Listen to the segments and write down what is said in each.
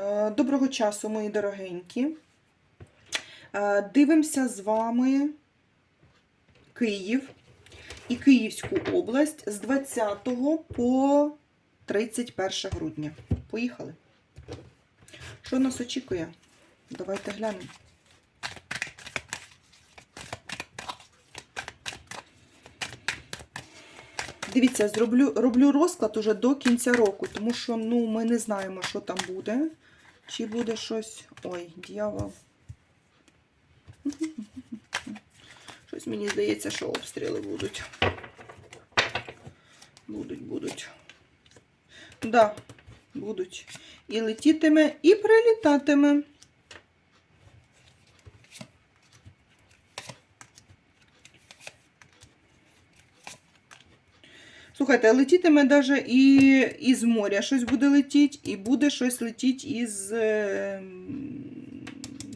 Е, Доброго часу, мої дорогенькі. Е, Дивимося з вами Київ і Київську область з 20 по 31 грудня. Поїхали. Що нас очікує? Давайте глянемо. Дивіться, зроблю, роблю розклад уже до кінця року, тому що ну, ми не знаємо, що там буде. Чи буде щось. Ой, дьявол. Щось мені здається, що обстріли будуть. Будуть, будуть. Да, будуть. І летітиме, і прилітатиме. Слухайте, летітиме навіть і із моря щось буде летіти, і буде щось летіти із е,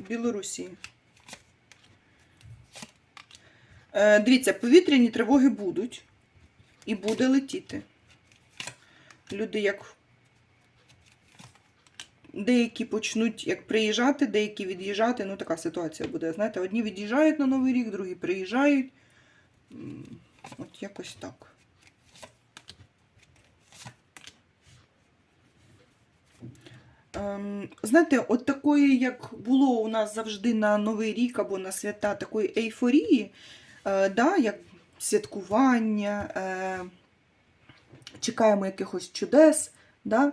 Білорусі. Е, дивіться, повітряні тривоги будуть. І буде летіти. Люди як. Деякі почнуть як приїжджати, деякі від'їжджати. Ну, така ситуація буде. Знаєте, одні від'їжджають на Новий рік, другі приїжджають. От якось так. Знаєте, от такої, як було у нас завжди на Новий рік або на свята, такої ейфорії, е, да, як святкування, е, чекаємо якихось чудес. Да, е,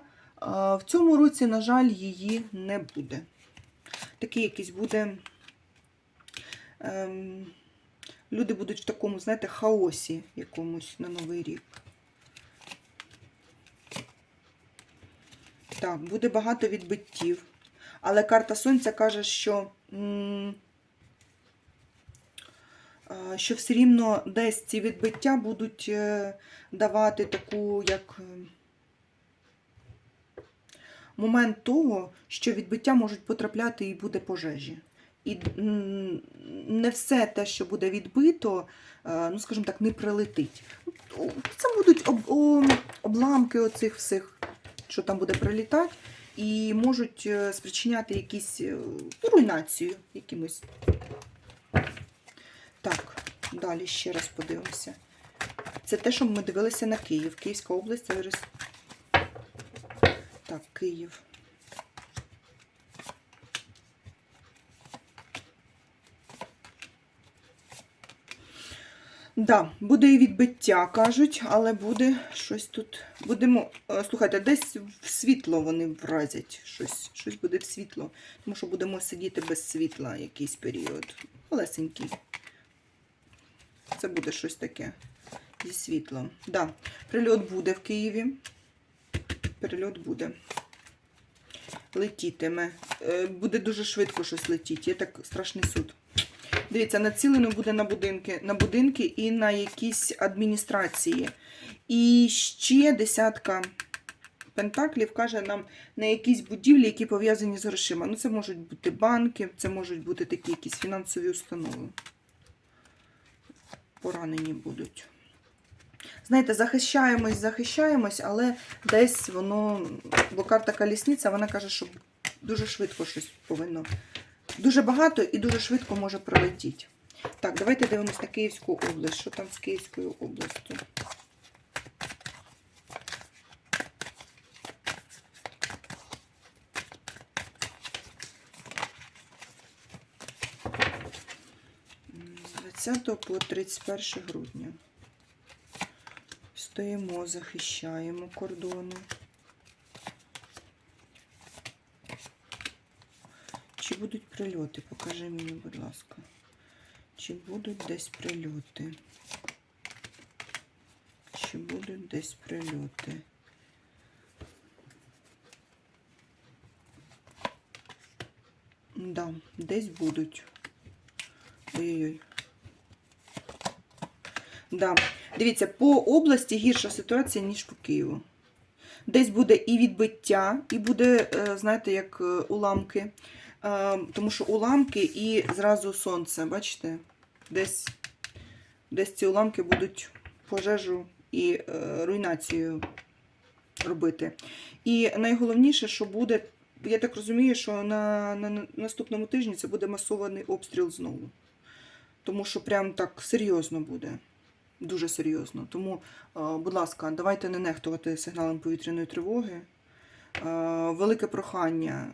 в цьому році, на жаль, її не буде. Такий якийсь буде. Ем, люди будуть в такому, знаєте, хаосі якомусь на Новий рік. Так, буде багато відбиттів. Але карта Сонця каже, що, що все рівно десь ці відбиття будуть е, давати таку, як е, момент того, що відбиття можуть потрапляти і буде пожежі. І не все те, що буде відбито, е, ну, скажімо так, не прилетить. Це будуть обламки оцих всіх що там буде прилітати, і можуть е, спричиняти якісь е, руйнацію якимось. Так, далі ще раз подивимося. Це те, що ми дивилися на Київ. Київська область це. Так, Київ. Да, буде і відбиття, кажуть, але буде щось тут. Будемо. е, Слухайте, десь в світло вони вразять. Щось щось буде в світло. Тому що будемо сидіти без світла якийсь період. Малесенький. Це буде щось таке зі світлом. Да, прильот буде в Києві. Прильот буде. Летітиме. Е, Буде дуже швидко щось летіти. Є так страшний суд. Дивіться, націлено буде на будинки, на будинки і на якісь адміністрації. І ще десятка пентаклів каже нам на якісь будівлі, які пов'язані з грошима. Ну, це можуть бути банки, це можуть бути такі якісь фінансові установи. Поранені будуть. Знаєте, захищаємось, захищаємось, але десь воно, бо карта колісниця, вона каже, що дуже швидко щось повинно Дуже багато і дуже швидко може пролетіти. Так, давайте дивимось на Київську область. Що там з Київською областю? З 20 по 31 грудня. Стоїмо, захищаємо кордони. Чи будуть прильоти? Покажи мені, будь ласка. Чи будуть десь прильоти? Чи будуть десь прильоти? Да, десь будуть. Ой-ой-ой. Да. Дивіться, по області гірша ситуація, ніж по Києву. Десь буде і відбиття, і буде, е, знаєте, як е, уламки. Тому що уламки і зразу сонце, бачите? Десь, десь ці уламки будуть пожежу і е, руйнацію робити. І найголовніше, що буде я так розумію, що на, на, на наступному тижні це буде масований обстріл знову. Тому що прям так серйозно буде. Дуже серйозно. Тому, е, будь ласка, давайте не нехтувати сигналом повітряної тривоги. Е, Велике прохання.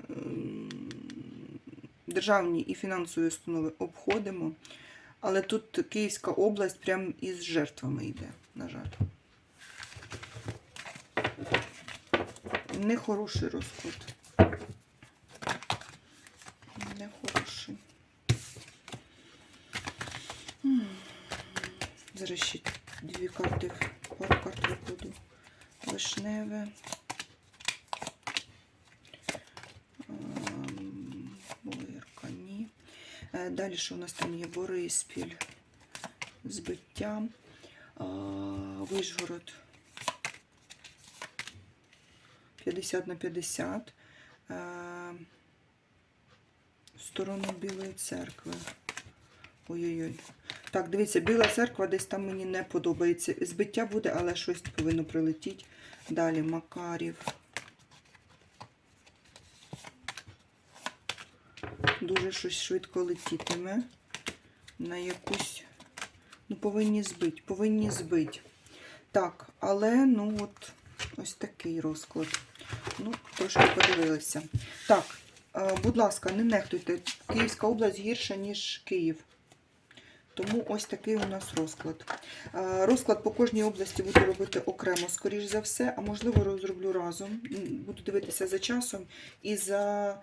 Державні і фінансові установи обходимо. Але тут Київська область прям із жертвами йде, на жаль. Нехороший розклад. Нехороший. Зараз ще дві карти, пару карт викладу. Вишневе. Далі що у нас там є Бориспіль, збиття, а, Вишгород 50 на 50. Е, В сторону Білої церкви. Ой-ой-ой. Так, дивіться, Біла церква десь там мені не подобається. Збиття буде, але щось повинно прилетіти. Далі Макарів. Дуже щось швидко летітиме. На якусь. Ну, повинні збити, повинні збити. Так, але ну от ось такий розклад. Ну, трошки подивилися. Так, е, будь ласка, не нехтуйте. Київська область гірша, ніж Київ. Тому ось такий у нас розклад. Е, Розклад по кожній області буду робити окремо, скоріш за все, а можливо розроблю разом. Буду дивитися за часом і за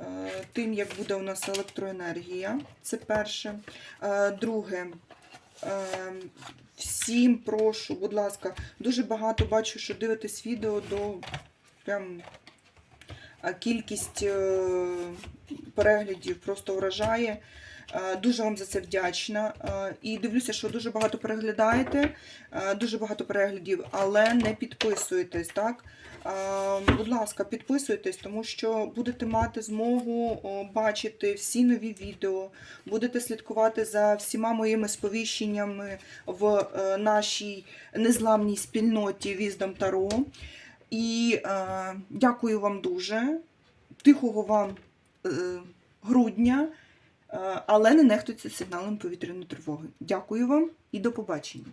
е, тим, як буде у нас електроенергія. Це перше. Е, Друге. е, Всім прошу, будь ласка, дуже багато бачу, що дивитесь відео до прям кількість переглядів просто вражає. Е, Дуже вам за це вдячна. Е, І дивлюся, що дуже багато переглядаєте, е, дуже багато переглядів, але не підписуєтесь, так? Будь ласка, підписуйтесь, тому що будете мати змогу бачити всі нові відео, будете слідкувати за всіма моїми сповіщеннями в нашій незламній спільноті Віздом Таро. І дякую вам дуже. Тихого вам грудня, але не нехтуйте сигналом повітряної тривоги. Дякую вам і до побачення.